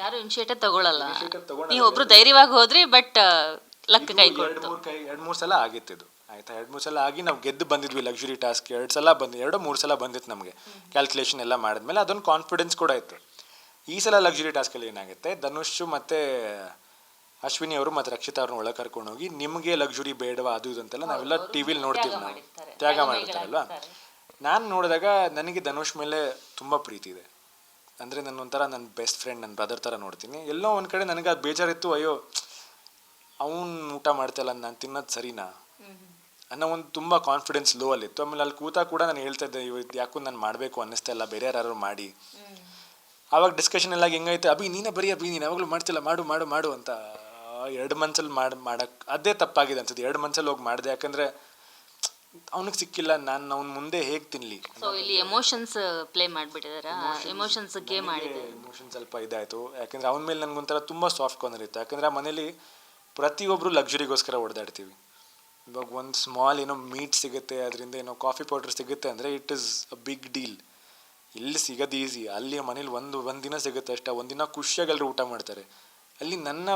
ಯಾರು ಇನಿಷಿಯೇಟಿವ್ ತಗೊಳ್ಳಲ್ಲ Initiative ತಗೊಳಲ್ಲ. ನೀವು ಒಬ್ರು ಧೈರ್ಯವಾಗಿ ಹೋದ್ರಿ ಬಟ್ ಲಕ್ ಕೈ ಎರಡು ಮೂರು ಕೈ ಎರಡು ಮೂರು ಸಲ ಆಗಿತ್ತು ಇದು. ಆಯ್ತಾ? ಎರಡು ಮೂರು ಸಲ ಆಗಿ ನಾವು ಗೆದ್ದು ಬಂದಿದ್ವಿ ಲಕ್ಸುರಿ ಟಾಸ್ಕ್ ಎರಡು ಸಲ ಬಂದು ಎರಡು ಮೂರು ಸಲ ಬಂದಿತ್ತು ನಮಗೆ. ಕ್ಯಾಲ್ಕುಲೇಷನ್ ಎಲ್ಲ ಮಾಡಿದ್ಮೇಲೆ ಅದೊಂದು ಕಾನ್ಫಿಡೆನ್ಸ್ ಕೂಡ ಇತ್ತು. ಈ ಸಲ ಲಕ್ಸುರಿ ಟಾಸ್ಕಲ್ಲಿ ಏನಾಗುತ್ತೆ? ಧನುಷ್ ಮತ್ತು ಅಶ್ವಿನಿ ಅವರು ಮತ್ತು ರಕ್ಷಿತಾ ಅವ್ರನ್ನ ಒಳಗೆ ಕರ್ಕೊಂಡು ಹೋಗಿ ನಿಮಗೆ ಲಕ್ಸುರಿ ಬೇಡವಾ ಅದು ಇದು ಅಂತೆಲ್ಲ ನಾವೆಲ್ಲ ಟಿ ವಿಲಿ ನೋಡ್ತೀವಿ ನಾವು. ತ್ಯಾಗ ಮಾಡಿರ್ತಾರಲ್ವಾ? ನಾನು ನೋಡಿದಾಗ ನನಗೆ ಧನುಷ್ ಮೇಲೆ ತುಂಬ ಪ್ರೀತಿ ಇದೆ. ಅಂದರೆ ನನ್ನ ಒಂಥರ ನನ್ನ ಬೆಸ್ಟ್ ಫ್ರೆಂಡ್ ನನ್ನ ಬ್ರದರ್ ಥರ ನೋಡ್ತೀನಿ. ಎಲ್ಲೋ ಒಂದು ಕಡೆ ನನಗೆ ಅದು ಬೇಜಾರಿತ್ತು ಅಯ್ಯೋ ಅವನು ಊಟ ಮಾಡ್ತಾಯಿಲ್ಲ ನಾನು ತಿನ್ನೋದು ಸರಿನಾ? ಅನ್ನೋ ಒಂದು ತುಂಬ ಕಾನ್ಫಿಡೆನ್ಸ್ ಲೋ ಅಲ್ಲಿತ್ತು ಆಮೇಲೆ ಅಲ್ಲಿ ಕೂತ ಕೂಡ ನಾನು ಹೇಳ್ತಾ ಇದ್ದೆ ಇವತ್ತು ಯಾಕೋ ನಾನು ಮಾಡಬೇಕು ಅನ್ನಿಸ್ತಾ ಇಲ್ಲ ಬೇರೆ ಯಾರು ಮಾಡಿ. ಆವಾಗ ಡಿಸ್ಕಷನ್ ಎಲ್ಲ ಹೆಂಗೈತೆ ಅಭಿ ನೀನೇ ಬರೀ ಅಭಿ ನೀನು ಯಾವಾಗಲೂ ಮಾಡ್ತಿಲ್ಲ ಮಾಡು ಮಾಡು ಮಾಡು ಅಂತ ಎರಡು ಮಂತ್ಸಲ್ಲಿ ಮಾಡಿ ಮಾಡಕ್ಕೆ ಅದೇ ತಪ್ಪಾಗಿದೆ ಅನ್ಸುತ್ತೆ. ಎರಡು ಮಂತ್ಸಲ್ಲಿ ಹೋಗಿ ಮಾಡಿದೆ. ಯಾಕಂದರೆ ಅವನಿಗೆ ಸಿಕ್ಕಿಲ್ಲ ನಾನು ಅವ್ನ ಮುಂದೆ ಹೇಗ್ ತಿನ್ಲಿ? ಸೊ ಇಲ್ಲಿ ಎಮೋಷನ್ಸ್ ಪ್ಲೇ ಮಾಡ್ಬಿಟ್ಟಿದಾರೆ? ಎಮೋಷನ್ಸ್ ಗೇಮ್ ಆಡಿದೆ ಎಮೋಷನ್ ಸ್ವಲ್ಪ ಇದಾಯಿತು. ಯಾಕಂದ್ರೆ ಅವನ ಮೇಲೆ ನನಗೊಂಥರ ತುಂಬ ಸಾಫ್ಟ್ ಕಾರ್ನರ್ ಇತ್ತು. ಯಾಕಂದ್ರೆ ಆ ಮನೇಲಿ ಪ್ರತಿಯೊಬ್ಬರು ಲಕ್ಸುರಿಗೋಸ್ಕರ ಓಡಾಡ್ತೀವಿ ಇವಾಗ ಒಂದು ಸ್ಮಾಲ್ ಏನೋ ಮೀಟ್ ಸಿಗುತ್ತೆ ಅದರಿಂದ ಏನೋ ಕಾಫಿ ಪೌಡರ್ ಸಿಗುತ್ತೆ ಅಂದರೆ it is a big deal ಇಲ್ಲಿ ಸಿಗೋದು ಈಸಿ ಅಲ್ಲಿ ಮನೇಲಿ ಒಂದು ಒಂದಿನ ದಿನ ಸಿಗುತ್ತೆ ಅಷ್ಟೇ. ಒಂದಿನ ಖುಷಿಯಾಗಿ ಎಲ್ಲರೂ ಊಟ ಮಾಡ್ತಾರೆ. ಅಲ್ಲಿ ನನ್ನ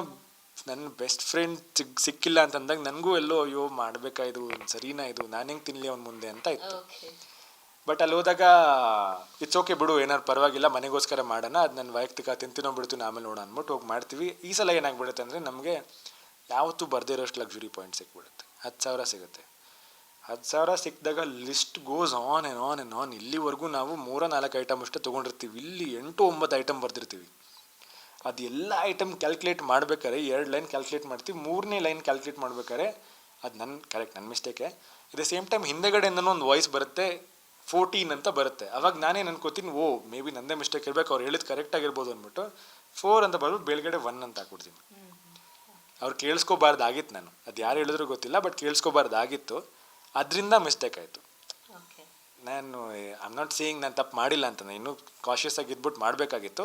ನನ್ನ ಬೆಸ್ಟ್ ಫ್ರೆಂಡ್ ಸಿಗ್ ಸಿಕ್ಕಿಲ್ಲ ಅಂತಂದಾಗ ನನಗೂ ಎಲ್ಲೋ ಅಯ್ಯೋ ಮಾಡಬೇಕಾ ಇದು ಸರಿನಾ ಇದು ನಾನು ಹೆಂಗೆ ತಿನ್ನಲಿ ಅವ್ನ ಮುಂದೆ ಅಂತ ಇತ್ತು. ಬಟ್ ಅಲ್ಲಿ ಹೋದಾಗ ಇಟ್ಸ್ ಓಕೆ ಬಿಡು ಏನಾರು ಪರವಾಗಿಲ್ಲ ಮನೆಗೋಸ್ಕರ ಮಾಡೋಣ ಅದು ನನ್ನ ವೈಯಕ್ತಿಕ ತಿಂತಿನೋ ಬಿಡ್ತೀನಿ ಆಮೇಲೆ ನೋಡೋಣ ಅಂದ್ಬಿಟ್ಟು ಹೋಗಿ ಮಾಡ್ತೀವಿ. ಈ ಸಲ ಏನಾಗ್ಬಿಡುತ್ತೆ ಅಂದರೆ ನಮಗೆ ಯಾವತ್ತೂ ಬರದೇ ಇರೋಷ್ಟು ಲಕ್ಸುರಿ ಪಾಯಿಂಟ್ ಸಿಕ್ಬಿಡುತ್ತೆ. ಹತ್ತು ಸಾವಿರ ಸಿಗುತ್ತೆ. ಹತ್ತು ಸಾವಿರ ಸಿಕ್ಕಿದಾಗ list goes on and on and on ಇಲ್ಲಿವರೆಗೂ ನಾವು ಮೂರ ನಾಲ್ಕು ಐಟಮ್ ಅಷ್ಟೇ ತೊಗೊಂಡಿರ್ತೀವಿ. ಇಲ್ಲಿ ಎಂಟು ಒಂಬತ್ತು ಐಟಮ್ ಬರ್ದಿರ್ತೀವಿ. ಅದು ಎಲ್ಲ ಐಟಮ್ ಕ್ಯಾಲ್ಕುಲೇಟ್ ಮಾಡ್ಬೇಕಾದ್ರೆ ಎರಡು ಲೈನ್ ಕ್ಯಾಲ್ಕುಲೇಟ್ ಮಾಡ್ತೀವಿ ಮೂರನೇ ಲೈನ್ ಕ್ಯಾಲ್ಕುಲೇಟ್ ಮಾಡ್ಬೇಕಾದ್ರೆ ಅದು ನನ್ನ ಕರೆಕ್ಟ್ ನನ್ನ ಮಿಸ್ಟೇಕೆ ಅಟ್ ದ ಸೇಮ್ ಟೈಮ್ ಹಿಂದೆಗಡೆಯಿಂದನೂ ಒಂದು ವಾಯ್ಸ್ ಬರುತ್ತೆ ಫೋರ್ಟೀನ್ ಅಂತ ಬರುತ್ತೆ. ಅವಾಗ ನಾನೇನು ಅನ್ಕೋತೀನಿ ಓ ಮೇ ಬಿ ನಂದೇ ಮಿಸ್ಟೇಕ್ ಇರಬೇಕು ಅವ್ರು ಹೇಳಿದ್ ಕರೆಕ್ಟ್ ಆಗಿರ್ಬೋದು ಅಂದ್ಬಿಟ್ಟು ಫೋರ್ ಅಂತ ಬರ್ಬಿಟ್ಟು ಬೆಳಗಡೆ ಒನ್ ಅಂತ ಹಾಕ್ಬಿಡ್ತೀನಿ. ಅವ್ರು ಕೇಳಿಸ್ಕೋಬಾರ್ದಾಗಿತ್ತು ನಾನು. ಅದು ಯಾರು ಹೇಳಿದ್ರು ಗೊತ್ತಿಲ್ಲ ಬಟ್ ಕೇಳಿಸ್ಕೋಬಾರ್ದಾಗಿತ್ತು. ಅದರಿಂದ ಮಿಸ್ಟೇಕ್ ಆಯಿತು. ನಾನು ಐ ಆಮ್ ನಾಟ್ ಸೀಯಿಂಗ್ ನಾನು ತಪ್ಪು ಮಾಡಿಲ್ಲ ಅಂತ ನಾನು ಇನ್ನೂ ಕಾಶಿಯಸ್ ಆಗಿ ಇದ್ಬಿಟ್ಟು ಮಾಡಬೇಕಾಗಿತ್ತು.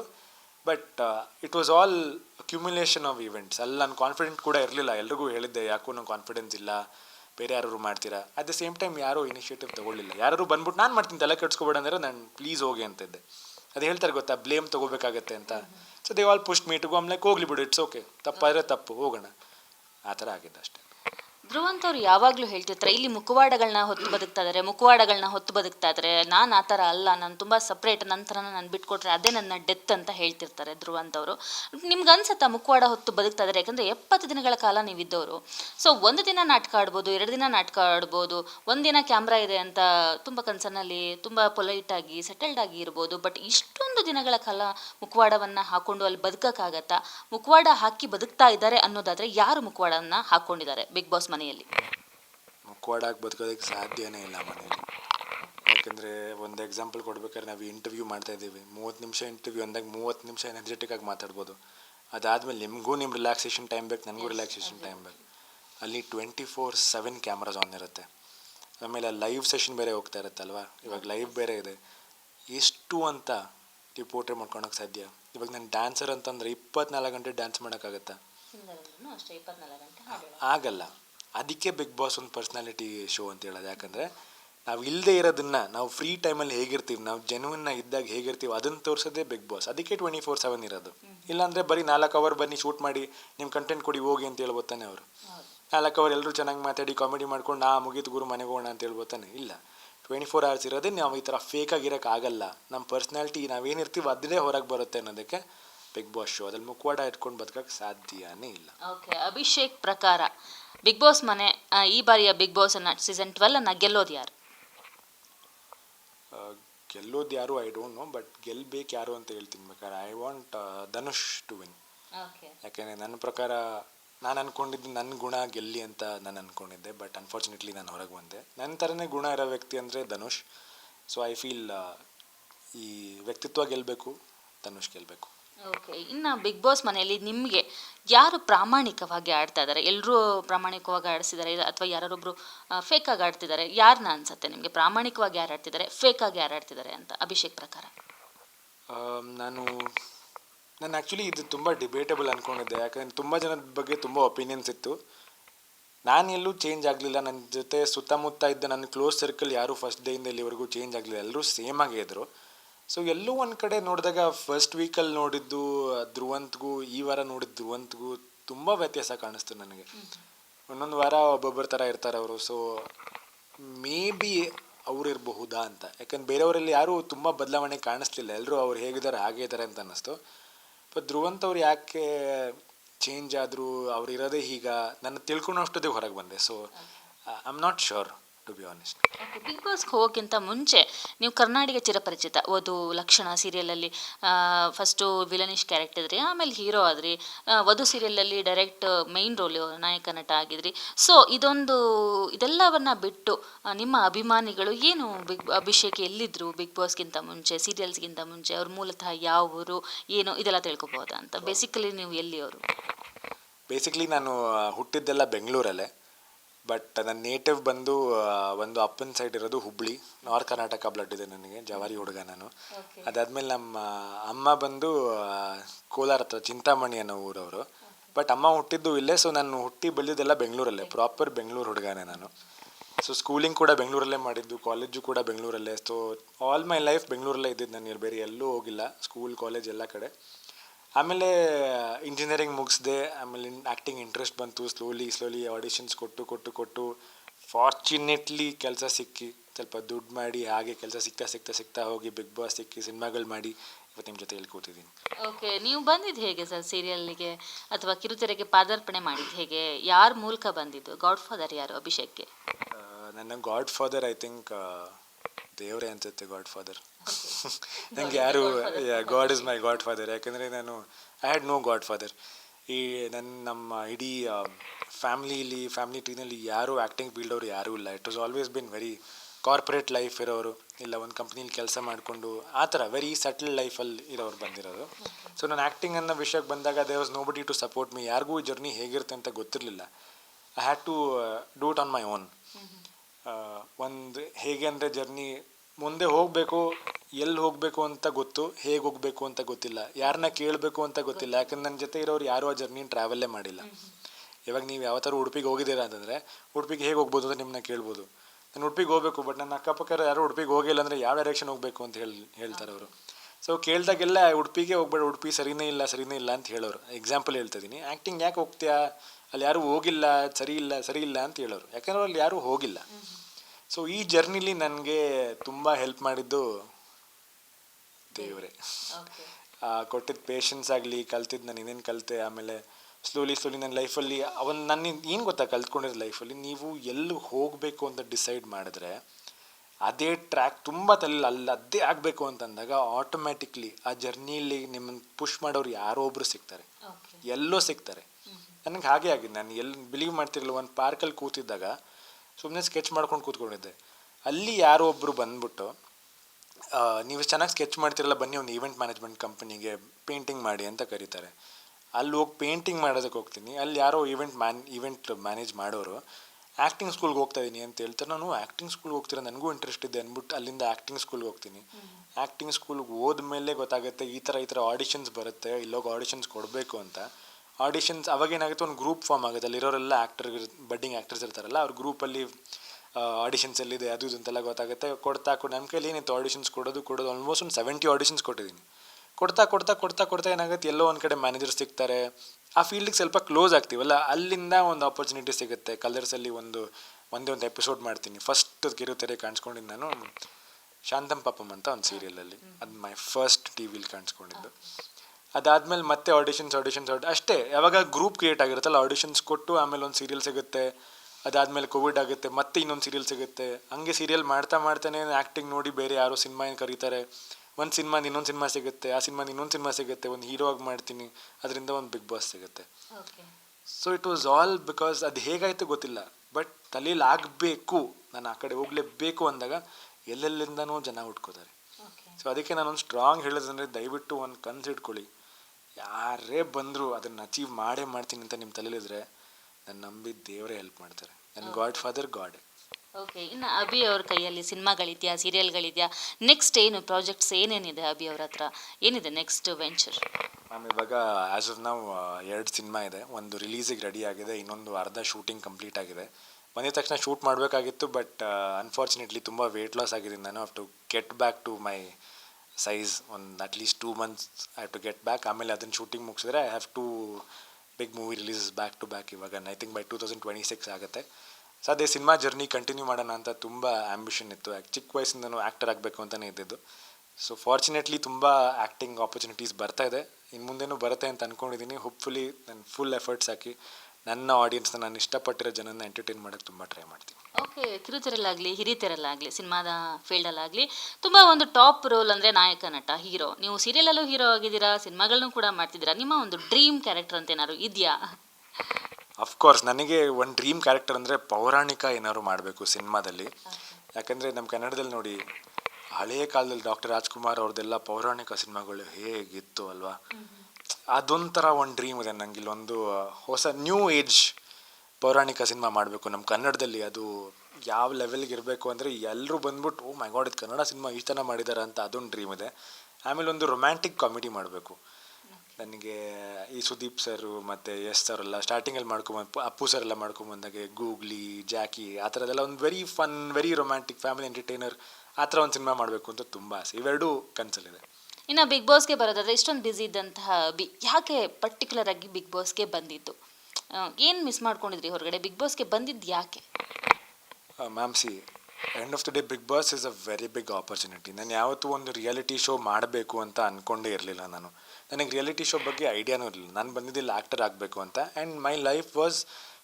But it was all accumulation of events ಅಲ್ಲಿ ನಾನು ಕಾನ್ಫಿಡೆಂಟ್ ಕೂಡ ಇರಲಿಲ್ಲ. ಎಲ್ರಿಗೂ ಹೇಳಿದ್ದೆ, ಯಾಕೋ ನಂಗೆ ಕಾನ್ಫಿಡೆನ್ಸ್ ಇಲ್ಲ. ಬೇರೆ ಯಾರು ಮಾಡ್ತೀರಾ? ಅಟ್ ದ ಸೇಮ್ ಟೈಮ್ ಯಾರೂ ಇನಿಷಿಯೇಟಿವ್ ತೊಗೊಳ್ಳಿಲ್ಲ. ಯಾರು ಬಂದ್ಬಿಟ್ಟು ನಾನು ಮಾಡ್ತೀನಿ, ತಲೆ ಕೆಡ್ಸ್ಕೊಬೇಡ ಅಂದರೆ ನಾನು ಪ್ಲೀಸ್ ಹೋಗಿ ಅಂತಿದ್ದೆ ಅದು ಹೇಳ್ತಾರೆ ಗೊತ್ತಾ? ಬ್ಲೇಮ್ ತೊಗೋಬೇಕಾಗತ್ತೆ ಅಂತ. ಸೊ ದೇ ಆಲ್ ಪುಸ್ಟ್ ಮೀಟ್ಗೂ ಆಮ್ಲೈಕ್ ಹೋಗ್ಲಿ ಬಿಡು ಇಟ್ಸ್ ಓಕೆ ತಪ್ಪಾದರೆ ತಪ್ಪು, ಹೋಗೋಣ. ಆ ಥರ ಆಗಿದ್ದು ಅಷ್ಟೇ. ಧ್ರುವಂತ್ ಅವ್ರು ಯಾವಾಗಲೂ ಹೇಳ್ತಿರ್ತಾರೆ, ಇಲ್ಲಿ ಮುಖವಾಡಗಳನ್ನ ಹೊತ್ತು ಬದುಕ್ತಾ ಇದ್ರೆ ಮುಖವಾಡಗಳನ್ನ ಹೊತ್ತು ಬದುಕ್ತಾ ಇದ್ದಾರೆ ನಾನು ಆ ಥರ ಅಲ್ಲ, ನಾನು ತುಂಬ ಸಪ್ರೇಟ್ ನಂತರ ನಾನು ಬಿಟ್ಕೊಟ್ರೆ ಅದೇ ನನ್ನ ಡೆತ್ ಅಂತ ಹೇಳ್ತಿರ್ತಾರೆ ಧ್ರುವಂತ್ ಅವರು ನಿಮ್ಗೆ ಅನ್ಸುತ್ತಾ ಮುಖವಾಡ ಹೊತ್ತು ಬದುಕ್ತಾ ಇದ್ದಾರೆ ಯಾಕಂದರೆ ಎಪ್ಪತ್ತು ದಿನಗಳ ಕಾಲ ನೀವಿದ್ದವರು. ಸೊ ಒಂದು ದಿನ ನಾಟಕ ಆಡ್ಬೋದು, ಎರಡು ದಿನ ನಾಟಕ ಆಡ್ಬೋದು ಒಂದಿನ ಕ್ಯಾಮ್ರಾ ಇದೆ ಅಂತ ತುಂಬ ಕನ್ಸರ್ನಲ್ಲಿ ತುಂಬ ಆಗಿ ಸೆಟಲ್ಡ್ ಆಗಿ ಇರ್ಬೋದು ಬಟ್ ಇಷ್ಟೊಂದು ದಿನಗಳ ಕಾಲ ಮುಖವಾಡವನ್ನು ಹಾಕೊಂಡು ಅಲ್ಲಿ ಬದುಕಕ್ಕಾಗತ್ತಾ? ಮುಖವಾಡ ಹಾಕಿ ಬದುಕ್ತಾ ಇದ್ದಾರೆ ಅನ್ನೋದಾದರೆ ಯಾರು ಮುಖವಾಡವನ್ನು ಹಾಕೊಂಡಿದ್ದಾರೆ? ಬಿಗ್ ಬಾಸ್ ಮನೆಯಲ್ಲಿ. ಮುಖವಾಡಾಗಿ ಬದುಕೋದಕ್ಕೆ ಸಾಧ್ಯನೇ ಇಲ್ಲ ಮನೆಯಲ್ಲಿ. ಯಾಕಂದರೆ ಒಂದು ಎಕ್ಸಾಂಪಲ್ ಕೊಡ್ಬೇಕಾದ್ರೆ ನಾವು ಇಂಟರ್ವ್ಯೂ ಮಾಡ್ತಾ ಇದ್ದೀವಿ. ಮೂವತ್ತು ನಿಮಿಷ ಇಂಟರ್ವ್ಯೂ ಅಂದಾಗ ಮೂವತ್ತು ನಿಮಿಷ ಎನರ್ಜೆಟಿಕ್ ಆಗಿ ಮಾತಾಡ್ಬೋದು. ಅದಾದಮೇಲೆ ನಿಮಗೂ ನಿಮ್ಮ ರಿಲ್ಯಾಕ್ಸೇಷನ್ ಟೈಮ್ ಬೇಕು ನನಗೂ ರಿಲ್ಯಾಕ್ಸೇಷನ್ ಟೈಮ್ ಬೇಕು. ಅಲ್ಲಿ twenty four seven cameras on ಇರುತ್ತೆ. ಆಮೇಲೆ ಲೈವ್ ಸೆಷನ್ ಬೇರೆ ಹೋಗ್ತಾ ಇರುತ್ತಲ್ವಾ? ಇವಾಗ ಲೈವ್ ಬೇರೆ ಇದೆ. ಎಷ್ಟು ಅಂತ ನೀವು ಪೋಟ್ರೆ ಮಾಡ್ಕೊಳಕ್ಕೆ ಸಾಧ್ಯ? ಇವಾಗ ನಾನು ಡ್ಯಾನ್ಸರ್ ಅಂತಂದರೆ ಇಪ್ಪತ್ನಾಲ್ಕು ಗಂಟೆ ಡ್ಯಾನ್ಸ್ ಮಾಡೋಕ್ಕಾಗತ್ತಾ? ಆಗಲ್ಲ. ಅದಕ್ಕೆ ಬಿಗ್ ಬಾಸ್ ಒಂದು ಪರ್ಸ್ನಾಲಿಟಿ ಶೋ ಅಂತ ಹೇಳೋದು. ಯಾಕಂದರೆ ನಾವು ಇಲ್ಲದೆ ಇರೋದನ್ನ ನಾವು ಫ್ರೀ ಟೈಮಲ್ಲಿ ಹೇಗಿರ್ತೀವಿ ನಾವು ಜೆನ್ಯೂನ್ನ ಇದ್ದಾಗ ಹೇಗಿರ್ತೀವಿ ಅದನ್ನು ತೋರಿಸೋದೇ ಬಿಗ್ ಬಾಸ್ ಅದಕ್ಕೆ ಟ್ವೆಂಟಿ ಫೋರ್ ಸೆವೆನ್ ಇರೋದು ಇಲ್ಲಾಂದರೆ ಬರೀ ನಾಲ್ಕು ಅವರ್ ಬನ್ನಿ ಶೂಟ್ ಮಾಡಿ ನಿಮ್ಮ ಕಂಟೆಂಟ್ ಕೊಡಿ ಹೋಗಿ ಅಂತ ಹೇಳ್ಬೋತಾನೆ ಅವರು. ನಾಲ್ಕು ಅವರ್ ಎಲ್ಲರೂ ಚೆನ್ನಾಗಿ ಮಾತಾಡಿ ಕಾಮಿಡಿ ಮಾಡ್ಕೊಂಡು ನಾ ಮುಗೀತು ಗುರು ಮನೆಗೆ ಹೋಗೋಣ ಅಂತ ಹೇಳ್ಬೋತಾನೆ. ಇಲ್ಲ. ಟ್ವೆಂಟಿ ಫೋರ್ ಅವರ್ಸ್ ಇರೋದೇ ನಾವು ಈ ಥರ ಫೇಕಾಗಿರೋಕ್ಕಾಗಲ್ಲ ನಮ್ಮ ಪರ್ಸ್ನಾಲಿಟಿ ನಾವೇನಿರ್ತೀವಿ ಅದನ್ನೇ ಹೊರಗೆ ಬರುತ್ತೆ ಅನ್ನೋದಕ್ಕೆ ಬಿಗ್ ಬಾಸ್ ಶೋ ಅದ್ರಲ್ಲಿ ಮುಖವಾಡ ಇಟ್ಕೊಂಡು ಬದುಕಕ್ಕೆ ಸಾಧ್ಯನೇ ಇಲ್ಲ. ಓಕೆ ಅಭಿಷೇಕ್ ಪ್ರಕಾರ ಬಿಗ್ ಬಾಸ್ ಮನೆ ಆ, ಈ ಬಾರಿಯ ಬಿಗ್ ಬಾಸ್ ಅನ್ನ ಸೀಸನ್ ಟ್ವೆಲ್ ಅನ್ನ ಗೆಲ್ಲೋದು ಯಾರು? ಆ, ಗೆಲ್ಲೋದು ಯಾರು? ಐ ಡೋಂಟ್ ನೋ ಬಟ್ ಗೆಲ್ಬೇಕು ಯಾರು ಅಂತ ಹೇಳ್ತೀನಿ ಬೇಕಾದ್ರೆ. I want Dhanush to win ಯಾಕೆಂದರೆ ನನ್ನ ಪ್ರಕಾರ ನಾನು ಅನ್ಕೊಂಡಿದ್ದು ನನ್ನ ಗುಣ ಗೆಲ್ಲಿ ಅಂತ ನಾನು ಅನ್ಕೊಂಡಿದ್ದೆ ಬಟ್ ಅನ್ಫಾರ್ಚುನೇಟ್ಲಿ ನಾನು ಹೊರಗೆ ಬಂದೆ. ನನ್ನ ಥರನೇ ಗುಣ ಇರೋ ವ್ಯಕ್ತಿ ಅಂದರೆ ಧನುಷ್ ಸೊ ಐ ಫೀಲ್ ಈ ವ್ಯಕ್ತಿತ್ವ ಗೆಲ್ಲಬೇಕು ಧನುಷ್ ಗೆಲ್ಲಬೇಕು ಓಕೆ, ಇನ್ನು ಬಿಗ್ ಬಾಸ್ ಮನೆಯಲ್ಲಿ ನಿಮಗೆ ಯಾರು ಪ್ರಾಮಾಣಿಕವಾಗಿ ಆಡ್ತಾ ಇದ್ದಾರೆ ಎಲ್ಲರೂ ಪ್ರಾಮಾಣಿಕವಾಗಿ ಆಡಿಸಿದ್ದಾರೆ ಅಥವಾ ಯಾರೊಬ್ಬರು ಫೇಕಾಗಿ ಆಡ್ತಿದ್ದಾರೆ ಯಾರನ್ನ ಅನ್ಸುತ್ತೆ ನಿಮಗೆ? ಪ್ರಾಮಾಣಿಕವಾಗಿ ಯಾರು ಆಡ್ತಿದ್ದಾರೆ ಫೇಕಾಗಿ ಯಾರು ಆಡ್ತಿದ್ದಾರೆ ಅಂತ ಅಭಿಷೇಕ್ ಪ್ರಕಾರ. ನಾನು ನಾನು ಆ್ಯಕ್ಚುಲಿ ಇದು ತುಂಬ ಡಿಬೇಟಬಲ್ ಅಂದ್ಕೊಂಡಿದ್ದೆ ಯಾಕಂದರೆ ತುಂಬ ಜನದ ಬಗ್ಗೆ ತುಂಬ ಒಪಿನಿಯನ್ಸ್ ಇತ್ತು. ನಾನು ಎಲ್ಲೂ ಚೇಂಜ್ ಆಗಲಿಲ್ಲ. ನನ್ನ ಜೊತೆ ಸುತ್ತಮುತ್ತ ಇದ್ದ ನನ್ನ ಕ್ಲೋಸ್ ಸರ್ಕಲ್ ಯಾರೂ ಫಸ್ಟ್ ಡೇಯಿಂದ ಇಲ್ಲಿವರೆಗೂ ಚೇಂಜ್ ಆಗಲಿಲ್ಲ. ಎಲ್ಲರೂ ಸೇಮ್ ಆಗೇ ಇದ್ದರು ಸೊ ಎಲ್ಲೂ ಒಂದು ಕಡೆ ನೋಡಿದಾಗ ಫಸ್ಟ್ ವೀಕಲ್ಲಿ ನೋಡಿದ್ದು ಧ್ರುವಂತ್ಗೂ ಈ ವಾರ ನೋಡಿದ ಧ್ರುವಂತ್ಗೂ ತುಂಬ ವ್ಯತ್ಯಾಸ ಕಾಣಿಸ್ತು ನನಗೆ. ಒಂದೊಂದು ವಾರ ಒಬ್ಬೊಬ್ಬರ ಥರ ಇರ್ತಾರೆ ಅವರು. ಸೊ ಮೇ ಬಿ ಅವ್ರು ಇರಬಹುದಾ ಅಂತ. ಯಾಕಂದ್ರೆ ಬೇರೆಯವರಲ್ಲಿ ಯಾರೂ ತುಂಬ ಬದಲಾವಣೆ ಕಾಣಿಸ್ಲಿಲ್ಲ. ಎಲ್ಲರೂ ಅವ್ರು ಹೇಗಿದ್ದಾರೆ ಹಾಗೆ ಇದ್ದಾರೆ ಅಂತ ಅನ್ನಿಸ್ತು. ಬಟ್ ಧ್ರುವಂತ್ ಅವ್ರು ಯಾಕೆ ಚೇಂಜ್ ಆದರೂ ಅವ್ರು ಇರೋದೇ ಈಗ ನನ್ನ ತಿಳ್ಕೊಳ್ಳೋಷ್ಟೊತ್ತಿಗೆ ಹೊರಗೆ ಬಂದೆ. So I am not sure to be honest Bigg ಬಾಸ್ಗೆ ಹೋಗೋಕ್ಕಿಂತ ಮುಂಚೆ ನೀವು ಕರ್ನಾಟಕ ಚಿರಪರಿಚಿತ ವಧು ಲಕ್ಷಣ ಸೀರಿಯಲಲ್ಲಿ ಫಸ್ಟು ವಿಲನಿಶ್ ಕ್ಯಾರೆಕ್ಟರ್ ಇದ್ರಿ ಆಮೇಲೆ ಹೀರೋ ಆದ್ರಿ ವಧು ಸೀರಿಯಲಲ್ಲಿ ಡೈರೆಕ್ಟ್ ಮೈನ್ ರೋಲ್ ನಾಯಕ ನಟ ಆಗಿದ್ರಿ. ಸೊ ಇದೊಂದು ಇದೆಲ್ಲವನ್ನ ಬಿಟ್ಟು ನಿಮ್ಮ ಅಭಿಮಾನಿಗಳು ಏನು ಬಿಗ್ ಅಭಿಷೇಕ್ ಎಲ್ಲಿದ್ರು ಬಿಗ್ ಬಾಸ್ಗಿಂತ ಮುಂಚೆ ಸೀರಿಯಲ್ಸ್ಗಿಂತ ಮುಂಚೆ ಅವ್ರ ಮೂಲತಃ ಯಾವ ಊರು ಏನು ಇದೆಲ್ಲ ತಿಳ್ಕೊಬೋದಾ ಅಂತ? ಬೇಸಿಕಲಿ ನೀವು ಎಲ್ಲಿ ಅವರು ಬೇಸಿಕಲಿ ನಾನು ಹುಟ್ಟಿದ್ದೆಲ್ಲ ಬೆಂಗಳೂರಲ್ಲೇ. ಬಟ್ ನನ್ನ ನೇಟಿವ್ ಬಂದು ಒಂದು ಅಪ್ಪನ ಸೈಡ್ ಇರೋದು ಹುಬ್ಳಿ. ನಾರ್ತ್ ಕರ್ನಾಟಕ ಬ್ಲಡ್ ಇದೆ ನನಗೆ ಜವಾರಿ ಹುಡುಗ ನಾನು. ಅದಾದ್ಮೇಲೆ ನಮ್ಮ ಅಮ್ಮ ಬಂದು ಕೋಲಾರ ಹತ್ರ ಚಿಂತಾಮಣಿ ಅನ್ನೋ ಊರವರು. ಬಟ್ ಅಮ್ಮ ಹುಟ್ಟಿದ್ದು ಇಲ್ಲೇ ಸೊ ನಾನು ಹುಟ್ಟಿ ಬೆಳೆದಿದ್ದೆಲ್ಲ ಬೆಂಗಳೂರಲ್ಲೇ ಪ್ರಾಪರ್ ಬೆಂಗಳೂರು ಹುಡುಗನೇ ನಾನು. ಸೊ ಸ್ಕೂಲಿಂಗ್ ಕೂಡ ಬೆಂಗಳೂರಲ್ಲೇ ಮಾಡಿದ್ದು ಕಾಲೇಜು ಕೂಡ ಬೆಂಗಳೂರಲ್ಲೇ. ಸೊ ಆಲ್ ಮೈ ಲೈಫ್ ಬೆಂಗಳೂರಲ್ಲೇ ಇದ್ದಿದ್ದು ನಾನು ಬೇರೆ ಎಲ್ಲೂ ಹೋಗಿಲ್ಲ. ಸ್ಕೂಲ್ ಕಾಲೇಜ್ ಎಲ್ಲ ಕಡೆ. ಆಮೇಲೆ ಇಂಜಿನಿಯರಿಂಗ್ ಮುಗಿಸ್ದೆ ಆಮೇಲೆ ಆ್ಯಕ್ಟಿಂಗ್ ಇಂಟ್ರೆಸ್ಟ್ ಬಂತು ಸ್ಲೋಲಿ ಸ್ಲೋಲಿ ಆಡಿಷನ್ಸ್ ಕೊಟ್ಟು ಕೊಟ್ಟು ಕೊಟ್ಟು ಫಾರ್ಚುನೇಟ್ಲಿ ಕೆಲಸ ಸಿಕ್ಕಿ ಸ್ವಲ್ಪ ದುಡ್ಡು ಮಾಡಿ ಹಾಗೆ ಕೆಲಸ ಸಿಗ್ತಾ ಸಿಗ್ತಾ ಸಿಗ್ತಾ ಹೋಗಿ ಬಿಗ್ ಬಾಸ್ ಸಿಕ್ಕಿ ಸಿನಿಮಾಗಳು ಮಾಡಿ ಇವತ್ತು ನಿಮ್ಮ ಜೊತೆ ಇಲ್ಲಿ ಕೂತಿದ್ದೀನಿ. ಓಕೆ ನೀವು ಬಂದಿದ್ದು ಹೇಗೆ ಸರ್ ಸೀರಿಯಲ್ಗೆ ಅಥವಾ ಕಿರುತೆರೆಗೆ ಪಾದಾರ್ಪಣೆ ಮಾಡಿದ್ದು ಹೇಗೆ? ಯಾರ ಮೂಲಕ ಬಂದಿದ್ದು? ಗಾಡ್ ಫಾದರ್ ಯಾರು ಅಭಿಷೇಕ್ಗೆ? ನನ್ನ ಗಾಡ್ ಫಾದರ್ ಐ ಥಿಂಕ್ ದೇವರೇ ಅನ್ಸುತ್ತೆ ಗಾಡ್ ಫಾದರ್ ನಂಗೆ ಯಾರು god is my godfather ಯಾಕಂದರೆ ನಾನು I had no godfather ಈ ನನ್ನ ನಮ್ಮ ಇಡೀ ಫ್ಯಾಮ್ಲಿಲಿ ಫ್ಯಾಮ್ಲಿ ಟ್ರೀನಲ್ಲಿ ಯಾರೂ ಆ್ಯಕ್ಟಿಂಗ್ ಅವರು ಯಾರೂ ಇಲ್ಲ. It was always been very corporate life ಇರೋರು. ಇಲ್ಲ ಒಂದು ಕಂಪ್ನಿಲಿ ಕೆಲಸ ಮಾಡಿಕೊಂಡು ಆ ಥರ ವೆರಿ ಸೆಟಲ್ ಲೈಫಲ್ಲಿ ಇರೋರು ಬಂದಿರೋದು. ಸೊ ನಾನು ಆ್ಯಕ್ಟಿಂಗ್ ಅನ್ನೋ ವಿಷಯಕ್ಕೆ ಬಂದಾಗ they was nobody to support me ಯಾರಿಗೂ ಜರ್ನಿ ಹೇಗಿರುತ್ತೆ ಅಂತ ಗೊತ್ತಿರಲಿಲ್ಲ. I had to do it on my own ಹೇಗೆ ಅಂದರೆ ಜರ್ನಿ ಮುಂದೆ ಹೋಗಬೇಕು, ಎಲ್ಲಿ ಹೋಗಬೇಕು ಅಂತ ಗೊತ್ತು, ಹೇಗೆ ಹೋಗಬೇಕು ಅಂತ ಗೊತ್ತಿಲ್ಲ. ಯಾರನ್ನ ಕೇಳಬೇಕು ಅಂತ ಗೊತ್ತಿಲ್ಲ. ಯಾಕಂದ್ರೆ ನನ್ನ ಜೊತೆ ಇರೋರು ಯಾರೂ ಆ ಜರ್ನಿ ಟ್ರಾವೆಲ್ಲೇ ಮಾಡಿಲ್ಲ. ಇವಾಗ ನೀವು ಯಾವ ಥರ ಉಡುಪಿಗೆ ಹೋಗಿದ್ದೀರಾ ಅಂತಂದರೆ, ಉಡುಪಿಗೆ ಹೇಗೆ ಹೋಗ್ಬೋದು ಅಂತ ನಿಮ್ಮನ್ನ ಕೇಳ್ಬೋದು. ನಾನು ಉಡುಪಿಗೆ ಹೋಗಬೇಕು ಬಟ್ ನನ್ನ ಅಕ್ಕಪಕ್ಕ ಯಾರು ಉಡುಪಿಗೆ ಹೋಗಿಲ್ಲ ಅಂದರೆ ಯಾವ ಡೈರೆಕ್ಷನ್ ಹೋಗಬೇಕು ಅಂತ ಹೇಳಿ, ಹೇಳ್ತಾರೆ ಅವರು. ಸೊ ಕೇಳಿದಾಗೆಲ್ಲ ಉಡುಪಿಗೆ ಹೋಗ್ಬೇಡ, ಉಡುಪಿ ಸರಿನೇ ಇಲ್ಲ ಸರಿನೇ ಇಲ್ಲ ಅಂತ ಹೇಳೋರು. ಎಕ್ಸಾಂಪಲ್ ಹೇಳ್ತಾ ಇದ್ದೀನಿ ಆ್ಯಕ್ಟಿಂಗ್ ಯಾಕೆ ಹೋಗ್ತೀಯಾ? ಅಲ್ಲಿ ಯಾರೂ ಹೋಗಿಲ್ಲ, ಸರಿ ಇಲ್ಲ ಸರಿ ಇಲ್ಲ ಅಂತ ಹೇಳೋರು. ಯಾಕಂದ್ರೆ ಅಲ್ಲಿ ಯಾರೂ ಹೋಗಿಲ್ಲ. ಸೊ ಈ ಜರ್ನಿಲಿ ನನಗೆ ತುಂಬ ಹೆಲ್ಪ್ ಮಾಡಿದ್ದು ದೇವರೇ. ಕೊಟ್ಟಿದ್ದ ಪೇಷನ್ಸ್ ಆಗಲಿ ಕಲ್ತಿದ್ದು ನಾನು ಇನ್ನೇನು ಕಲಿತೆ ಆಮೇಲೆ ಸ್ಲೋಲಿ ಸ್ಲೋಲಿ ನನ್ನ ಲೈಫಲ್ಲಿ ಅವನು ನನ್ನ ಏನು ಗೊತ್ತಾ ಕಲ್ತ್ಕೊಂಡಿರೋ ಲೈಫಲ್ಲಿ ನೀವು ಎಲ್ಲಿ ಹೋಗಬೇಕು ಅಂತ ಡಿಸೈಡ್ ಮಾಡಿದ್ರೆ ಅದೇ ಟ್ರ್ಯಾಕ್ ತುಂಬ ತಲೆ ಅಲ್ಲಿ ಅದೇ ಆಗಬೇಕು ಅಂತಂದಾಗ ಆಟೋಮ್ಯಾಟಿಕ್ಲಿ ಆ ಜರ್ನಿಲಿ ನಿಮ್ಮನ್ನು ಪುಷ್ ಮಾಡೋರು ಯಾರೋ ಒಬ್ರು ಸಿಗ್ತಾರೆ. ಎಲ್ಲೋ ಸಿಗ್ತಾರೆ. ನನಗೆ ಹಾಗೆ ಆಗಿದೆ. ನಾನು ಎಲ್ಲಿ ಬಿಲೀವ್ ಮಾಡ್ತಿರಲಿಲ್ಲ ಒಂದು ಪಾರ್ಕಲ್ಲಿ ಕೂತಿದ್ದಾಗ ಸುಮ್ಮನೆ ಸ್ಕೆಚ್ ಮಾಡ್ಕೊಂಡು ಕೂತ್ಕೊಂಡಿದ್ದೆ. ಅಲ್ಲಿ ಯಾರೋ ಒಬ್ಬರು ಬಂದ್ಬಿಟ್ಟು ನೀವು ಚೆನ್ನಾಗಿ ಸ್ಕೆಚ್ ಮಾಡ್ತಿರಲ್ಲ ಬನ್ನಿ ಒಂದು ಈವೆಂಟ್ ಮ್ಯಾನೇಜ್ಮೆಂಟ್ ಕಂಪನಿಗೆ ಪೇಂಟಿಂಗ್ ಮಾಡಿ ಅಂತ ಕರೀತಾರೆ. ಅಲ್ಲಿ ಹೋಗಿ ಪೇಂಟಿಂಗ್ ಮಾಡೋದಕ್ಕೆ ಹೋಗ್ತೀನಿ. ಅಲ್ಲಿ ಯಾರೋ ಈವೆಂಟ್ ಮ್ಯಾನ್ ಈವೆಂಟ್ ಮ್ಯಾನೇಜ್ ಮಾಡೋರು ಆ್ಯಕ್ಟಿಂಗ್ ಸ್ಕೂಲ್ಗೆ ಹೋಗ್ತಾ ಇದ್ದೀನಿ ಅಂತ ಹೇಳ್ತಾರೆ. ನಾನು ಆ್ಯಕ್ಟಿಂಗ್ ಸ್ಕೂಲ್ಗೆ ಹೋಗ್ತೀರ? ನನಗೂ ಇಂಟ್ರೆಸ್ಟ್ ಇದೆ ಅಂದ್ಬಿಟ್ಟು ಅಲ್ಲಿಂದ ಆ್ಯಕ್ಟಿಂಗ್ ಸ್ಕೂಲ್ಗೆ ಹೋಗ್ತೀನಿ. ಆ್ಯಕ್ಟಿಂಗ್ ಸ್ಕೂಲ್ಗೆ ಹೋದ್ಮೇಲೆ ಗೊತ್ತಾಗುತ್ತೆ ಈ ಥರ ಈ ಥರ ಆಡಿಷನ್ಸ್ ಬರುತ್ತೆ ಇಲ್ಲೋಗಿ ಆಡಿಷನ್ಸ್ ಕೊಡಬೇಕು ಅಂತ. ಆಡಿಷನ್ಸ್ ಅವಾಗೇನಾಗುತ್ತೆ ಒಂದು ಗ್ರೂಪ್ ಫಾರ್ಮ್ ಆಗುತ್ತೆ. ಅಲ್ಲಿರೋರೆಲ್ಲ ಆ್ಯಕ್ಟರ್ ಬಡ್ಡಿಂಗ್ ಆ್ಯಕ್ಟರ್ಸ್ ಇರ್ತಾರಲ್ಲ, ಅವ್ರ ಗ್ರೂಪಲ್ಲಿ ಆಡಿಷನ್ಸ್ ಎಲ್ಲಿದೆ, ಅದು ಇದು ಅಂತೆಲ್ಲ ಗೊತ್ತಾಗುತ್ತೆ. ಕೊಡ್ತಾ ಕೊಡ್ ನಮ್ಮ ಕೈಲಿ ಏನಿತ್ತು ಆಡಿಷನ್ಸ್ ಕೊಡೋದು ಕೊಡೋದು ಆಲ್ಮೋಸ್ಟ್ ಒಂದು ಸೆವೆಂಟಿ ಆಡಿಷನ್ಸ್ ಕೊಟ್ಟಿದ್ದೀನಿ. ಕೊಡ್ತಾ ಕೊಡ್ತಾ ಕೊಡ್ತಾ ಕೊಡ್ತಾ ಏನಾಗುತ್ತೆ, ಎಲ್ಲೋ ಒಂದು ಕಡೆ ಮ್ಯಾನೇಜರ್ ಸಿಗ್ತಾರೆ. ಆ ಫೀಲ್ಡಿಗೆ ಸ್ವಲ್ಪ ಕ್ಲೋಸ್ ಆಗ್ತೀವಲ್ಲ, ಅಲ್ಲಿಂದ ಒಂದು ಆಪರ್ಚುನಿಟಿ ಸಿಗುತ್ತೆ. ಕಲರ್ಸಲ್ಲಿ ಒಂದು, ಒಂದೇ ಒಂದು ಎಪಿಸೋಡ್ ಮಾಡ್ತೀನಿ. ಫಸ್ಟ್ ಕಿರುತೆರೆ ಕಾಣಿಸ್ಕೊಂಡಿದ್ದು ನಾನು, ಶಾಂತಂ ಪಾಪಂ ಅಂತ ಒಂದು ಸೀರಿಯಲಲ್ಲಿ ಅದು ಮೈ ಫಸ್ಟ್ ಟಿ ವಿಲಿ ಕಾಣಿಸ್ಕೊಂಡಿದ್ದು. ಅದಾದ್ಮೇಲೆ ಮತ್ತೆ ಆಡಿಷನ್ಸ್ ಆಡಿಷನ್ಸ್ ಅಷ್ಟೇ ಯಾವಾಗ ಗ್ರೂಪ್ ಕ್ರಿಯೇಟ್ ಆಗಿರುತ್ತಲ್ಲ ಆಡಿಷನ್ಸ್ ಕೊಟ್ಟು ಆಮೇಲೆ ಒಂದು ಸೀರಿಯಲ್ ಸಿಗುತ್ತೆ ಅದಾದ್ಮೇಲೆ ಕೋವಿಡ್ ಆಗುತ್ತೆ ಮತ್ತೆ ಇನ್ನೊಂದು ಸೀರಿಯಲ್ ಸಿಗುತ್ತೆ. ಹಂಗೆ ಸೀರಿಯಲ್ ಮಾಡ್ತಾ ಮಾಡ್ತಾನೆ ಆ್ಯಕ್ಟಿಂಗ್ ನೋಡಿ ಬೇರೆ ಯಾರೋ ಸಿನಿಮಾ ಏನು ಕರೀತಾರೆ. ಒಂದು ಸಿನಿಮಾ ಇನ್ನೊಂದು ಸಿನಿಮಾ ಸಿಗುತ್ತೆ ಆ ಸಿನಿಮಾ ಇನ್ನೊಂದು ಸಿನಿಮಾ ಸಿಗುತ್ತೆ ಒಂದು ಹೀರೋ ಆಗಿ ಮಾಡ್ತೀನಿ ಅದರಿಂದ ಒಂದು ಬಿಗ್ ಬಾಸ್ ಸಿಗುತ್ತೆ. So it was all because ಅದು ಹೇಗಾಯಿತು ಗೊತ್ತಿಲ್ಲ ಬಟ್ ತಲೆಯಲ್ಲಿ ಆಗಬೇಕು ನಾನು ಆ ಕಡೆ ಹೋಗಲೇಬೇಕು ಅಂದಾಗ ಎಲ್ಲೆಲ್ಲಿಂದನೂ ಜನ ಹುಟ್ಕೋತಾರೆ. ಸೊ ಅದಕ್ಕೆ ನಾನೊಂದು ಸ್ಟ್ರಾಂಗ್ ಹೇಳೋದಂದರೆ ದಯವಿಟ್ಟು ಒಂದು ಕನ್ಸು ಇಟ್ಕೊಳ್ಳಿ. ಯಾರೇ ಬಂದರೂ ಅದನ್ನು ಅಚೀವ್ ಮಾಡೇ ಮಾಡ್ತೀನಿ ಅಂತ ನಿಮ್ಮ ತಲೆಲಿದ್ರೆ ನಾನು ನಂಬಿ ದೇವರೇ ಹೆಲ್ಪ್ ಮಾಡ್ತಾರೆ. ನನ್ನ ಗಾಡ್ ಫಾದರ್ ಗಾಡ್ ಓಕೆ ಇನ್ನು ಅಭಿ ಅವ್ರ ಕೈಯಲ್ಲಿ ಸಿನಿಮಾಗಳಿದೆಯಾ ಸೀರಿಯಲ್ಗಳಿದೆಯಾ ನೆಕ್ಸ್ಟ್ ಏನು ಪ್ರಾಜೆಕ್ಟ್ಸ್ ಏನೇನಿದೆ ಅಭಿ ಅವ್ರ ಹತ್ರ? ಏನಿದೆ ನೆಕ್ಸ್ಟ್ ವೆಂಚರ್ ಮ್ಯಾಮ್ ಇವಾಗ ಆ್ಯಸ್ ಆಫ್ ನಾವು ಎರಡು ಸಿನಿಮಾ ಇದೆ. ಒಂದು ರಿಲೀಸಿಗೆ ರೆಡಿ ಆಗಿದೆ ಇನ್ನೊಂದು ಅರ್ಧ ಶೂಟಿಂಗ್ ಕಂಪ್ಲೀಟ್ ಆಗಿದೆ. ಬಂದಿದ ತಕ್ಷಣ ಶೂಟ್ ಮಾಡಬೇಕಾಗಿತ್ತು ಬಟ್ ಅನ್ಫಾರ್ಚುನೇಟ್ಲಿ ತುಂಬ ವೆಯ್ಟ್ ಲಾಸ್ ಆಗಿದ್ದೀನಿ. ನಾನು have to get back to my size ಒಂದು at least two months I to get back ಆಮೇಲೆ ಅದನ್ನು shooting ಮುಗಿಸಿದ್ರೆ I have to big movie releases back to back ಇವಾಗ I think by two thousand twenty six ಆಗುತ್ತೆ. So ಅದೇ cinema journey continue ಮಾಡೋಣ ಅಂತ ತುಂಬ ambition ಇತ್ತು. ಚಿಕ್ಕ ವಯಸ್ಸಿಂದನೂ ಆ್ಯಕ್ಟರ್ ಆಗಬೇಕು ಅಂತಲೇ ಇದ್ದಿದ್ದು. ಸೊ ಫಾರ್ಚುನೇಟ್ಲಿ ತುಂಬ ಆ್ಯಕ್ಟಿಂಗ್ ಆಪರ್ಚುನಿಟೀಸ್ ಬರ್ತಾ ಇದೆ. ಇನ್ನು ಮುಂದೆನೂ ಬರುತ್ತೆ ಅಂತ ಅಂದ್ಕೊಂಡಿದ್ದೀನಿ ಹೋಪ್ಫುಲಿ ನಾನು ಫುಲ್ ಎಫರ್ಟ್ಸ್ ಹಾಕಿ ನನ್ನ ಆಡಿಯನ್ಸ್ ನಾನು ಇಷ್ಟಪಟ್ಟಿರೋ ಜನನ ಎಂಟರ್ಟೈನ್ ಮಾಡೋಕ್ಕೆ ತುಂಬ ಟ್ರೈ ಮಾಡ್ತೀನಿ. ಓಕೆ ಕಿರುತೆರಲ್ಲಾಗಲಿ ಹಿರಿತೆರಲ್ಲಾಗಲಿ ಸಿನಿಮಾದ ಫೀಲ್ಡಲ್ಲಾಗಲಿ ತುಂಬ ಒಂದು ಟಾಪ್ ರೋಲ್ ಅಂದರೆ ನಾಯಕ ನಟ ಹೀರೋ ನೀವು ಸೀರಿಯಲಲ್ಲೂ ಹೀರೋ ಆಗಿದ್ದೀರಾ ಸಿನಿಮಾಗಳನ್ನೂ ಕೂಡ ಮಾಡ್ತಿದ್ದೀರಾ? ನಿಮ್ಮ ಒಂದು ಡ್ರೀಮ್ ಕ್ಯಾರೆಕ್ಟರ್ ಅಂತ ಏನಾದ್ರು ಇದೆಯಾ? ಅಫ್ಕೋರ್ಸ್ ನನಗೆ ಒಂದು ಡ್ರೀಮ್ ಕ್ಯಾರೆಕ್ಟರ್ ಅಂದರೆ ಪೌರಾಣಿಕ ಏನಾದ್ರು ಮಾಡಬೇಕು ಸಿನಿಮಾದಲ್ಲಿ. ಯಾಕಂದರೆ ನಮ್ಮ ಕನ್ನಡದಲ್ಲಿ ನೋಡಿ ಹಳೆಯ ಕಾಲದಲ್ಲಿ ಡಾಕ್ಟರ್ ರಾಜ್ಕುಮಾರ್ ಅವ್ರದ್ದೆಲ್ಲ ಪೌರಾಣಿಕ ಸಿನಿಮಾಗಳು ಹೇಗಿತ್ತು ಅಲ್ವಾ? ಅದೊಂಥರ ಒಂದು ಡ್ರೀಮ್ ಇದೆ ನನಗೆ ಇಲ್ಲೊಂದು ಹೊಸ ನ್ಯೂ ಏಜ್ ಪೌರಾಣಿಕ ಸಿನಿಮಾ ಮಾಡಬೇಕು ನಮ್ಮ ಕನ್ನಡದಲ್ಲಿ. ಅದು ಯಾವ ಲೆವೆಲ್ಗೆ ಇರಬೇಕು ಅಂದರೆ ಎಲ್ಲರೂ ಬಂದ್ಬಿಟ್ಟು, ಓ ಮೈ ಗಾಡ್ ಇದು ಕನ್ನಡ ಸಿನಿಮಾ ಈ ಥರ ಮಾಡಿದ್ದಾರೆ ಅಂತ ಅದೊಂದು ಡ್ರೀಮ್ ಇದೆ. ಆಮೇಲೆ ಒಂದು ರೊಮ್ಯಾಂಟಿಕ್ ಕಾಮಿಡಿ ಮಾಡಬೇಕು. ನನಗೆ ಈ ಸುದೀಪ್ ಸರು ಮತ್ತು ಎಸ್ ಸರ್ ಎಲ್ಲ ಸ್ಟಾರ್ಟಿಂಗಲ್ಲಿ ಮಾಡ್ಕೊಂಬಂದು ಅಪ್ಪು ಸರ್ ಎಲ್ಲ ಮಾಡ್ಕೊಂಬಂದಾಗೆ ಗೂಗ್ಲಿ, ಜಾಕಿ, ಆ ಥರದ್ದೆಲ್ಲ ಒಂದು very fun very romantic family entertainer ಆ ಥರ ಒಂದು ಸಿನಿಮಾ ಮಾಡಬೇಕು ಅಂತ ತುಂಬ ಆಸೆ. ಇವೆರಡೂ ಕನಸಲ್ಲಿದೆ. ಇನ್ನು ಬಿಗ್ ಬಾಸ್ಗೆ ಬರೋದಾದ್ರೆ ಇಷ್ಟೊಂದು ಬ್ಯುಸಿ ಇದ್ದಂತಹ ಬಿ, ಯಾಕೆ ಪರ್ಟಿಕ್ಯುಲರ್ ಆಗಿ ಬಿಗ್ ಬಾಸ್ಗೆ ಬಂದಿದ್ದು? ಏನು ಮಿಸ್ ಮಾಡ್ಕೊಂಡಿದ್ರಿ ಹೊರಗಡೆ? ಬಿಗ್ ಬಾಸ್ಗೆ ಬಂದಿದ್ದು ಯಾಕೆ? Ma'am see end of the day Bigg Boss is a very big opportunity ನಾನು ಯಾವತ್ತೂ ಒಂದು ರಿಯಾಲಿಟಿ ಶೋ ಮಾಡಬೇಕು ಅಂತ ಅಂದ್ಕೊಂಡೇ ಇರಲಿಲ್ಲ ನಾನು. ನನಗೆ ರಿಯಾಲಿಟಿ ಶೋ ಬಗ್ಗೆ ಐಡಿಯಾನೂ ಇರಲಿಲ್ಲ. ನಾನು ಬಂದಿದ್ದಿಲ್ಲ ಆ್ಯಕ್ಟರ್ ಆಗಬೇಕು ಅಂತ. And my life was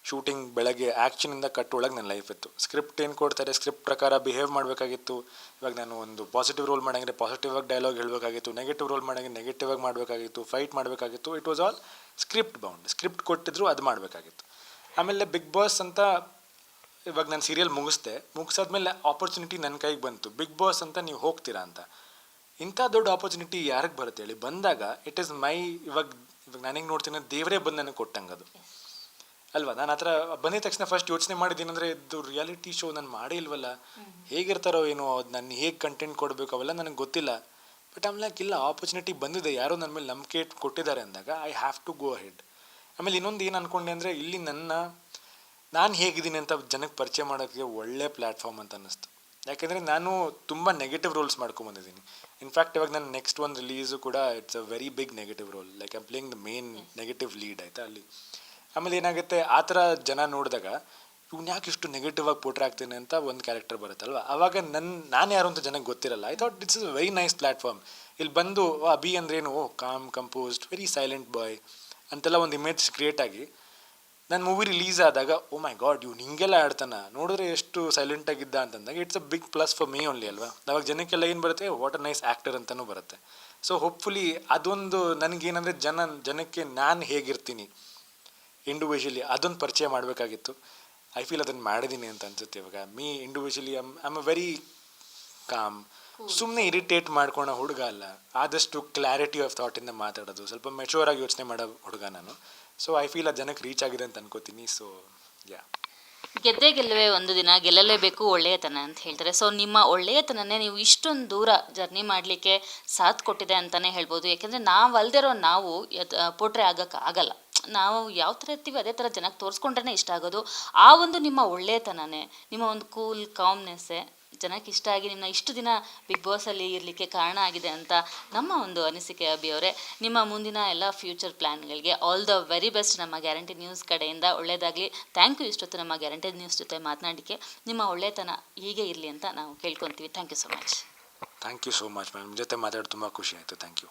shooting ಬೆಳಗ್ಗೆ ಆ್ಯಕ್ಷನಿಂದ ಕಟ್ ಒಳಗೆ ನನ್ನ ಲೈಫ್ ಇತ್ತು. ಸ್ಕ್ರಿಪ್ಟ್ ಏನು ಕೊಡ್ತಾರೆ ಸ್ಕ್ರಿಪ್ಟ್ ಪ್ರಕಾರ ಬಿಹೇವ್ ಮಾಡಬೇಕಾಗಿತ್ತು. ಇವಾಗ ನಾನು ಒಂದು ಪಾಸಿಟಿವ್ ರೋಲ್ ಮಾಡಂಗೆ ಪಾಸಿಟಿವ್ ಆಗಿ ಡೈಲಾಗ್ ಹೇಳಬೇಕಾಗಿತ್ತು ನೆಗೆಟಿವ್ ರೋಲ್ ಮಾಡಂಗೆ ನೆಗೆಟಿವ್ ಆಗಿ ಮಾಡಬೇಕಾಗಿತ್ತು ಫೈಟ್ ಮಾಡಬೇಕಾಗಿತ್ತು. It was all script bound script ಕೊಟ್ಟಿದ್ರು ಅದು ಮಾಡಬೇಕಾಗಿತ್ತು. ಆಮೇಲೆ ಬಿಗ್ ಬಾಸ್ ಅಂತ ಇವಾಗ ನಾನು ಸೀರಿಯಲ್ ಮುಗಿಸ್ದೆ. ಮುಗಿಸಾದ್ಮೇಲೆ ಆಪರ್ಚುನಿಟಿ ನನ್ನ ಕೈಗೆ ಬಂತು. ಬಿಗ್ ಬಾಸ್ ಅಂತ ನೀವು ಹೋಗ್ತೀರಾ ಅಂತ. ಇಂಥ ದೊಡ್ಡ ಆಪರ್ಚುನಿಟಿ ಯಾರಿಗೆ ಬರುತ್ತೆ ಹೇಳಿ? ಬಂದಾಗ ಇಟ್ ಈಸ್ ಮೈ ಇವಾಗ ಇವಾಗ ನನಗೆ ನೋಡ್ತೀನಿ, ದೇವರೇ ಬಂದು ನನಗೆ ಕೊಟ್ಟಂಗೆ ಅದು. ಅಲ್ವಾ? ನಾನು ಹತ್ರ ಥರ ಬಂದಿದ ತಕ್ಷಣ ಫಸ್ಟ್ ಯೋಚನೆ ಮಾಡಿದ್ದೀನಿ ಅಂದರೆ ಇದು ರಿಯಾಲಿಟಿ ಶೋ ನಾನು ಮಾಡೇ ಇಲ್ವಲ್ಲ? ಹೇಗಿರ್ತಾರೋ ಏನೋ ಅದು ನಾನು ಹೇಗೆ ಕಂಟೆಂಟ್ ಕೊಡಬೇಕು ಅವೆಲ್ಲ ನನಗೆ ಗೊತ್ತಿಲ್ಲ. ಬಟ್ ಆಮೇಲೆ ಇಲ್ಲ ಆಪರ್ಚುನಿಟಿ ಬಂದಿದೆ. ಯಾರೋ ನನ್ನ ಮೇಲೆ ನಂಬಿಕೆ ಕೊಟ್ಟಿದ್ದಾರೆ ಅಂದಾಗ I have to go head ಆಮೇಲೆ ಇನ್ನೊಂದು ಏನು ಅಂದ್ಕೊಂಡೆ ಅಂದರೆ ಇಲ್ಲಿ ನನ್ನ ನಾನು ಹೇಗಿದ್ದೀನಿ ಅಂತ ಜನಕ್ಕೆ ಪರಿಚಯ ಮಾಡೋಕ್ಕೆ ಒಳ್ಳೆ ಪ್ಲ್ಯಾಟ್ಫಾರ್ಮ್ ಅಂತ ಅನ್ನಿಸ್ತು. ಯಾಕೆಂದರೆ ನಾನು ತುಂಬ ನೆಗೆಟಿವ್ ರೋಲ್ಸ್ ಮಾಡ್ಕೊಂಬಂದಿದ್ದೀನಿ ಇನ್ಫ್ಯಾಕ್ಟ್ ಇವಾಗ ನನ್ನ ನೆಕ್ಸ್ಟ್ ಒಂದು ರಿಲೀಸು ಕೂಡ it's a very big negative role like I'm playing the main negative lead ಆಯಿತಾ ಅಲ್ಲಿ. ಆಮೇಲೆ ಏನಾಗುತ್ತೆ? ಆ ಥರ ಜನ ನೋಡಿದಾಗ, ಇವ್ನು ಯಾಕೆ ಇಷ್ಟು ನೆಗೆಟಿವ್ ಆಗಿ ಪೋಟ್ರ್ ಆಗ್ತೀನಿ? ಅಂತ ಒಂದು ಕ್ಯಾರೆಕ್ಟರ್ ಬರುತ್ತಲ್ವ ಅವಾಗ ನನ್ನ ನಾನು ಯಾರು ಅಂತ ಜನಕ್ಕೆ ಗೊತ್ತಿರಲ್ಲ. I thought it's a very nice platform ಇಲ್ಲಿ ಬಂದು ಅಭಿ ಅಂದ್ರೇನು ಓ calm composed very silent boy ಅಂತೆಲ್ಲ ಒಂದು ಇಮೇಜ್ ಕ್ರಿಯೇಟ್ ಆಗಿ ನನ್ನ ಮೂವಿ ರಿಲೀಸ್ ಆದಾಗ, ಓ ಮೈ ಗಾಡ್, ಇವ್ನು ಹಿಂಗೆಲ್ಲ ಆಡ್ತಾನೆ? ನೋಡಿದ್ರೆ ಎಷ್ಟು ಸೈಲೆಂಟ್ ಆಗಿದ್ದ? ಅಂತಂದಾಗ it's a big plus for me only ಅಲ್ವಾ? ಅವಾಗ ಜನಕ್ಕೆಲ್ಲ ಏನು ಬರುತ್ತೆ? ವಾಟ್ ಅ ನೈಸ್ ಆ್ಯಕ್ಟರ್ ಅಂತಲೂ ಬರುತ್ತೆ. ಸೊ ಹೋಪ್ಫುಲಿ ಅದೊಂದು ನನಗೇನಂದರೆ, ಜನ, ಜನಕ್ಕೆ ನಾನು ಹೇಗಿರ್ತೀನಿ? ಇಂಡಿವಿಜುವಲಿ ಅದೊಂದು ಪರಿಚಯ ಮಾಡಬೇಕಾಗಿತ್ತು. ಐ ಫೀಲ್ ಅದನ್ನು ಮಾಡಿದ್ದೀನಿ ಅಂತ ಅನ್ಸುತ್ತೆ ಇವಾಗ. Me individually I'm I'm a very calm ಸುಮ್ಮನೆ ಇರಿಟೇಟ್ ಮಾಡ್ಕೊಳೋ ಹುಡುಗ ಅಲ್ಲ. ಆದಷ್ಟು ಕ್ಲಾರಿಟಿ ಆಫ್ ಥಾಟಿಂದ ಮಾತಾಡೋದು. ಸ್ವಲ್ಪ ಮೆಚೂರ್ ಆಗಿ ಯೋಚನೆ ಮಾಡೋ ಹುಡುಗ ನಾನು. ಸೊ ಐ ಫೀಲ್ ಆ ಜನಕ್ಕೆ ರೀಚ್ ಆಗಿದೆ ಅಂತ ಅನ್ಕೋತೀನಿ. ಸೊ ಯಾ ಗೆದ್ದೇ ಗೆಲ್ಲುವೆ ಒಂದು ದಿನ ಗೆಲ್ಲಲೇಬೇಕು ಒಳ್ಳೆಯತನ ಅಂತ ಹೇಳ್ತಾರೆ. ಸೊ ನಿಮ್ಮ ಒಳ್ಳೆಯತನನೇ ನೀವು ಇಷ್ಟೊಂದು ದೂರ ಜರ್ನಿ ಮಾಡಲಿಕ್ಕೆ ಸಾಥ್ ಕೊಟ್ಟಿದೆ ಅಂತಲೇ ಹೇಳ್ಬೋದು. ಯಾಕೆಂದರೆ ನಾವು ಅಲ್ದಿರೋ ನಾವು ಪೋಟ್ರೆ ಆಗೋಕ್ಕೆ ಆಗಲ್ಲ. ನಾವು ಯಾವ ಥರ ಇರ್ತೀವಿ ಅದೇ ಥರ ಜನಕ್ಕೆ ತೋರಿಸ್ಕೊಂಡ್ರೆ ಇಷ್ಟ ಆಗೋದು. ಆ ಒಂದು ನಿಮ್ಮ ಒಳ್ಳೆಯತನನೇ ನಿಮ್ಮ ಒಂದು ಕೂಲ್ ಕಾಮ್ನೆಸ್ಸೇ ಜನಕ್ಕೆ ಇಷ್ಟ ಆಗಿ ನಿಮ್ಮನ್ನ ಇಷ್ಟು ದಿನ ಬಿಗ್ ಬಾಸಲ್ಲಿ ಇರಲಿಕ್ಕೆ ಕಾರಣ ಆಗಿದೆ ಅಂತ ನಮ್ಮ ಒಂದು ಅನಿಸಿಕೆ ಅಭಿ ಅವರೇ. ನಿಮ್ಮ ಮುಂದಿನ ಎಲ್ಲ ಫ್ಯೂಚರ್ ಪ್ಲ್ಯಾನ್ಗಳಿಗೆ ಆಲ್ ದ ವೆರಿ ಬೆಸ್ಟ್ ನಮ್ಮ ಗ್ಯಾರಂಟಿ ನ್ಯೂಸ್ ಕಡೆಯಿಂದ. ಒಳ್ಳೆಯದಾಗಲಿ ಥ್ಯಾಂಕ್ ಯು ಇಷ್ಟೊತ್ತು ನಮ್ಮ ಗ್ಯಾರಂಟಿ ನ್ಯೂಸ್ ಜೊತೆ ಮಾತನಾಡಲಿಕ್ಕೆ ನಿಮ್ಮ ಒಳ್ಳೆಯತನ ಹೀಗೆ ಇರಲಿ ಅಂತ ನಾವು ಕೇಳ್ಕೊತೀವಿ. Thank you so much thank you so much ma'am ಜೊತೆ ಮಾತಾಡಿ ತುಂಬ ಖುಷಿ ಆಯಿತು. Thank you